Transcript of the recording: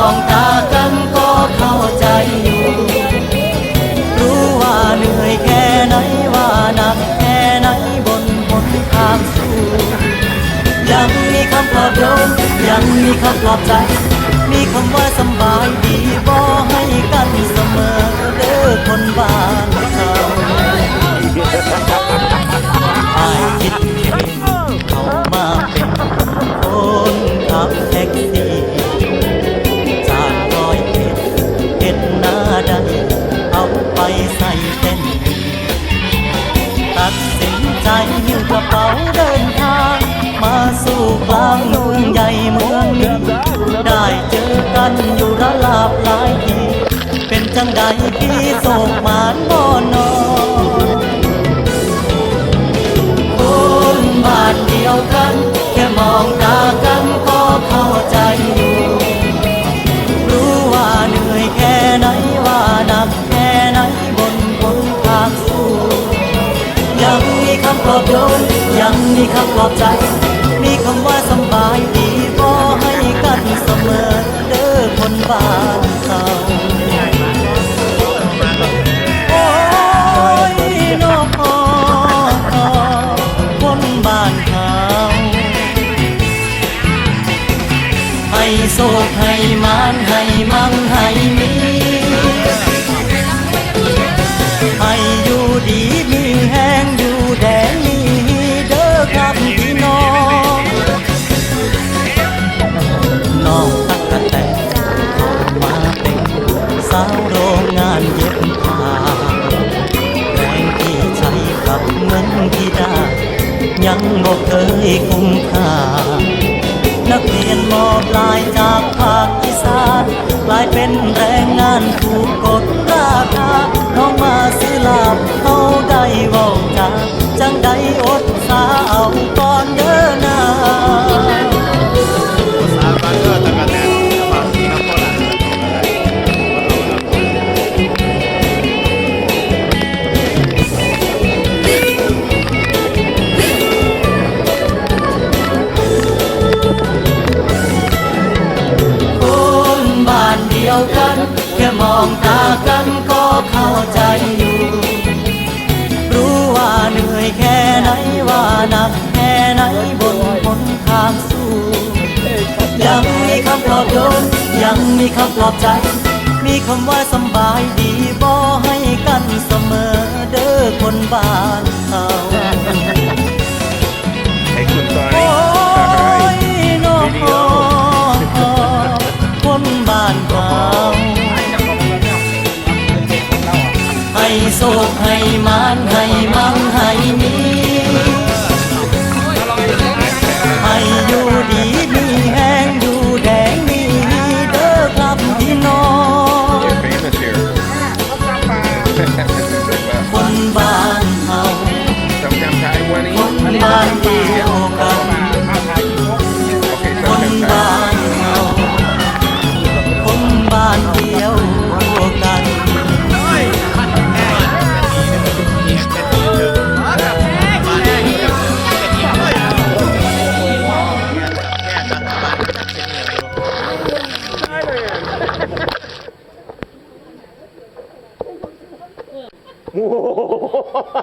องตากันก็เข้าใจอยู่ รู้ว่าเหนื่อยแค่ไหนว่านักแค่ไหนบนหนทางสู้ยังมีคำปลอบโยนยังมีคำปลอบใจ มีคำว่าสบ มานบ่นอนคนบ้านเดียวกัน แค่มองตากันก็เข้าใจอยู่รู้ว่าเหนื่อยแค่ไหนว่าหนักแค่ไหนบนบนทางสู้ยังมีคำปลอบโยนยังมีคำปลอบใจ มีคำว่าสบายดีก็ให้กันเสมอเด้อคนบ้านานเย็บผ้าแรงที่ใช้กับเงินที่ได้ยังบอกเคยคุ้มค่า ว่าหนักแค่ไหนบนหนทางสู้ ยังมีคำปลอบโยนยังมีคำปลอบใจ มีคำว่าสบายดีบ่ให้กันเสมอเด้อคนบ้านเขาให้คุณซอยโอ้ยน้องคนบ้านเขาให้โศกให้มานให้มั่งให้มี โอ้โห